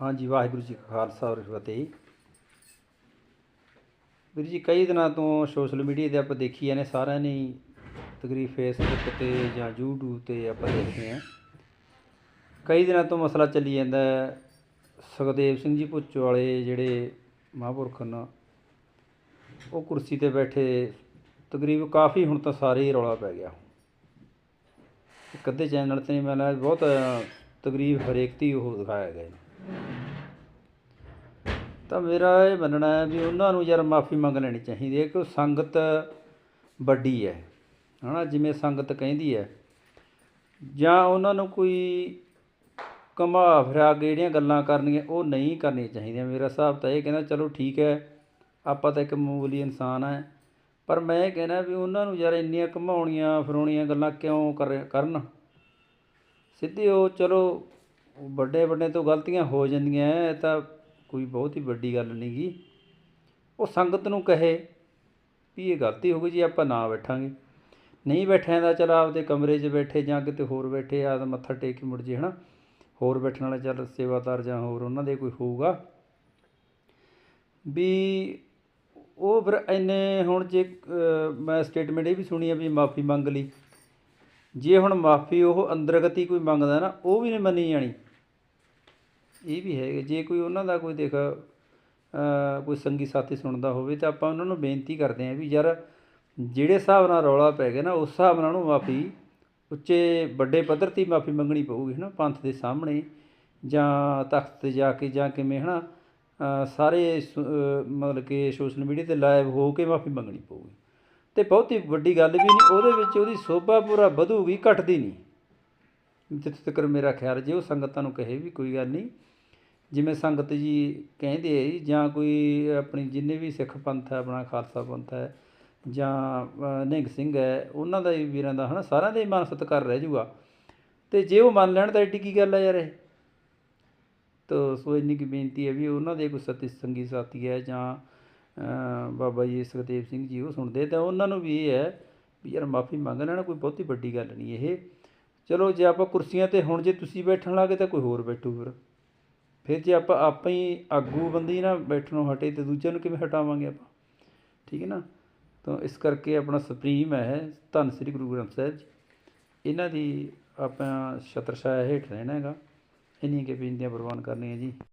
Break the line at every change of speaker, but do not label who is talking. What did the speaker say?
ਹਾਂਜੀ ਵਾਹਿਗੁਰੂ ਜੀ ਕਾ ਖਾਲਸਾ ਔਰ ਫਤਿਹ। ਵੀਰ ਜੀ ਕਈ ਦਿਨਾਂ ਤੋਂ ਸੋਸ਼ਲ ਮੀਡੀਆ ਤੇ ਆਪਾਂ ਦੇਖੀ ਜਾਂਦੇ ਸਾਰਿਆਂ ਨੇ ਹੀ, ਤਕਰੀਬ ਫੇਸਬੁੱਕ ਤੇ ਜਾਂ YouTube ਤੇ ਆਪਾਂ ਦੇਖਦੇ ਹਾਂ। ਕਈ ਦਿਨਾਂ ਤੋਂ ਮਸਲਾ ਚੱਲੀ ਜਾਂਦਾ ਹੈ, ਸੁਖਦੇਵ ਸਿੰਘ ਜੀ ਭੁੱਚੋ ਵਾਲੇ ਜਿਹੜੇ ਮਹਾਂਪੁਰਖ ਹਨ ਉਹ ਕੁਰਸੀ ਤੇ ਬੈਠੇ ਤਕਰੀਬ ਕਾਫੀ ਹੁਣ ਤਾਂ ਸਾਰੇ ਹੀ ਰੌਲਾ ਪੈ ਗਿਆ। ਇੱਕ ਅੱਧੇ ਚੈਨਲ ਤੇ ਮੈਂ ਨਾ ਬਹੁਤ ਤਕਰੀਬ ਹਰੇਕ ਤੇ ਹੀ ਉਹ ਦਿਖਾਇਆ ਗਿਆ ਤਾਂ ਮੇਰਾ ਇਹ ਮੰਨਣਾ ਹੈ ਵੀ ਉਹਨਾਂ ਨੂੰ ਯਾਰ ਮਾਫੀ ਮੰਗ ਲੈਣੀ ਚਾਹੀਦੀ ਹੈ ਕਿ ਉਹ ਸੰਗਤ ਵੱਡੀ ਹੈ ਹੈ ਨਾ ਜਿਵੇਂ ਸੰਗਤ ਕਹਿੰਦੀ ਹੈ। ਜਾਂ ਉਹਨਾਂ ਨੂੰ ਕੋਈ ਘੁਮਾ ਫਿਰਾ ਕੇ ਜਿਹੜੀਆਂ ਗੱਲਾਂ ਕਰਨੀਆਂ ਉਹ ਨਹੀਂ ਕਰਨੀਆਂ ਚਾਹੀਦੀਆਂ। ਮੇਰਾ ਹਿਸਾਬ ਤਾਂ ਇਹ ਕਹਿੰਦਾ ਚਲੋ ਠੀਕ ਹੈ ਆਪਾਂ ਤਾਂ ਇੱਕ ਮਾਮੂਲੀ ਇਨਸਾਨ ਹੈ। ਪਰ ਮੈਂ ਇਹ ਕਹਿੰਦਾ ਵੀ ਉਹਨਾਂ ਨੂੰ ਯਾਰ ਇੰਨੀਆਂ ਘੁਮਾਉਣੀਆਂ ਫਿਰਾਉਣੀਆਂ ਗੱਲਾਂ ਕਿਉਂ ਕਰ ਕਰਨ? ਸਿੱਧੇ ਉਹ ਚਲੋ ਵੱਡੇ ਵੱਡੇ ਤੋਂ ਗਲਤੀਆਂ ਹੋ ਜਾਂਦੀਆਂ ਹੈ, ਇਹ ਤਾਂ ਕੋਈ ਬਹੁਤ ਹੀ ਵੱਡੀ ਗੱਲ ਨਹੀਂ ਗੀ। ਉਹ ਸੰਗਤ ਨੂੰ ਕਹੇ ਵੀ ਇਹ ਗਲਤੀ ਹੋ ਗਈ ਜੀ, ਆਪਾਂ ਨਾ ਬੈਠਾਂਗੇ। ਨਹੀਂ ਬੈਠਿਆਂ ਦਾ ਚਲ ਆਪਦੇ ਕਮਰੇ 'ਚ ਬੈਠੇ ਜਾਂ ਕਿਤੇ ਹੋਰ ਬੈਠੇ ਆ ਮੱਥਾ ਟੇਕ ਕੇ ਮੁੜ ਜੇ ਹਨਾ। ਹੋਰ ਬੈਠਣ ਵਾਲਾ ਚੱਲ ਸੇਵਾਦਾਰ ਜਾਂ ਹੋਰ, ਉਹਨਾਂ ਦੇ ਕੋਈ ਹੋਊਗਾ। ਵੀ ਉਹ ਫਿਰ ਇੰਨੇ ਹੁਣ ਜੇ ਮੈਂ ਸਟੇਟਮੈਂਟ ਇਹ ਵੀ ਸੁਣੀ ਆ ਵੀ ਮਾਫੀ ਮੰਗ ਲਈ। ਜੇ ਹੁਣ ਮਾਫੀ ਉਹ ਅੰਦਰਗਤੀ ਕੋਈ ਮੰਗਦਾ ਨਾ, ਉਹ ਵੀ ਨਹੀਂ ਮੰਨੀ ਜਾਣੀ। ਇਹ ਵੀ ਹੈ ਜੇ ਕੋਈ ਉਹਨਾਂ ਦਾ ਕੋਈ ਦੇਖ ਕੋਈ ਸੰਗੀ ਸਾਥੀ ਸੁਣਦਾ ਹੋਵੇ ਤਾਂ ਆਪਾਂ ਉਹਨਾਂ ਨੂੰ ਬੇਨਤੀ ਕਰਦੇ ਹਾਂ ਵੀ ਯਾਰ ਜਿਹੜੇ ਹਿਸਾਬ ਨਾਲ ਰੌਲਾ ਪੈ ਗਿਆ ਨਾ, ਉਸ ਹਿਸਾਬ ਨਾਲ ਉਹਨੂੰ ਮਾਫੀ, ਉੱਚੇ ਵੱਡੇ ਪੱਧਰ ਤੇ ਮਾਫੀ ਮੰਗਣੀ ਪਊਗੀ ਹੈ ਨਾ ਪੰਥ ਦੇ ਸਾਹਮਣੇ ਜਾਂ ਤਖਤ ਤੇ ਜਾ ਕੇ ਜਾਂ ਕਿਵੇਂ ਹੈ ਨਾ ਸਾਰੇ ਸੁ- ਮਤਲਬ ਕਿ ਸੋਸ਼ਲ ਮੀਡੀਆ ਤੇ ਲਾਈਵ ਹੋ ਕੇ ਮਾਫੀ ਮੰਗਣੀ ਪਊਗੀ। ਤੇ ਬਹੁਤੀ ਵੱਡੀ ਗੱਲ ਵੀ ਨਹੀਂ, ਉਹਦੇ ਵਿੱਚ ਉਹਦੀ ਸੋਭਾ ਪੂਰਾ ਵਧੂਗੀ, ਘਟਦੀ ਨਹੀਂ। ਜਿੱਥੇ ਤੱਕ ਮੇਰਾ ਖਿਆਲ ਜੇ ਉਹ ਸੰਗਤਾਂ ਨੂੰ ਕਹੇ ਵੀ ਕੋਈ ਗੱਲ ਨਹੀਂ ਜਿਵੇਂ ਸੰਗਤ ਜੀ ਕਹਿੰਦੇ ਆ ਜੀ, ਜਾਂ ਕੋਈ ਆਪਣੀ ਜਿੰਨੇ ਵੀ ਸਿੱਖ ਪੰਥ ਹੈ ਆਪਣਾ ਖਾਲਸਾ ਪੰਥ ਹੈ ਜਾਂ ਨਿੰਗ ਸਿੰਘ ਹੈ ਉਹਨਾਂ ਦਾ ਵੀ ਵੀਰਾਂ ਦਾ ਹਨਾ ਸਾਰਿਆਂ ਦਾ ਹੀ ਮਾਨ ਸਤਿਕਾਰ ਰਹਿ ਜੂਗਾ। ਤੇ ਜੇ ਉਹ ਮੰਨ ਲੈਣ ਤਾਂ ਐਡੀ ਕੀ ਗੱਲ ਹੈ ਯਾਰ ਇਹ? ਤੋ ਸੋ ਇੰਨੀ ਕੀ ਬੇਨਤੀ ਹੈ ਵੀ ਉਹਨਾਂ ਦੇ ਕੋਈ ਸਤੀ ਸੰਗੀ ਸਾਥੀ ਹੈ ਜਾਂ ਬਾਬਾ ਜੀ ਸੁਖਦੇਵ ਸਿੰਘ ਜੀ ਉਹ ਸੁਣਦੇ ਤਾਂ ਉਹਨਾਂ ਨੂੰ ਵੀ ਇਹ ਹੈ ਵੀ ਯਾਰ ਮਾਫੀ ਮੰਗ ਲੈਣਾ ਕੋਈ ਬਹੁਤੀ ਵੱਡੀ ਗੱਲ ਨਹੀਂ ਇਹ। ਚਲੋ ਜੇ ਆਪਾਂ ਕੁਰਸੀਆਂ ਤੇ ਹੁਣ ਜੇ ਤੁਸੀਂ ਬੈਠਣ ਲੱਗੇ ਤਾਂ ਕੋਈ ਹੋਰ ਬੈਠੂ ਫਿਰ। ਫਿਰ ਜੇ ਆਪਾਂ ਆਪਾਂ ਹੀ ਆਗੂ ਬੰਦੀ ਨਾ ਬੈਠਣੋਂ ਹਟੇ ਤੇ ਦੂਜਿਆਂ ਨੂੰ ਕਿਵੇਂ ਹਟਾਵਾਂਗੇ ਆਪਾਂ? ਠੀਕ ਹੈ ਨਾ? ਤਾਂ ਇਸ ਕਰਕੇ ਆਪਣਾ ਸੁਪਰੀਮ ਹੈ ਧੰਨ ਸ੍ਰੀ ਗੁਰੂ ਗ੍ਰੰਥ ਸਾਹਿਬ ਜੀ। ਇਹਨਾਂ ਦੀ ਆਪਾਂ ਛਤਰ ਹੇਠ ਰਹਿਣਾ ਹੈਗਾ। ਇੰਨੀ ਕਿ ਬੇਨਤੀਆਂ ਪ੍ਰਵਾਨ ਕਰਨੀਆਂ ਜੀ।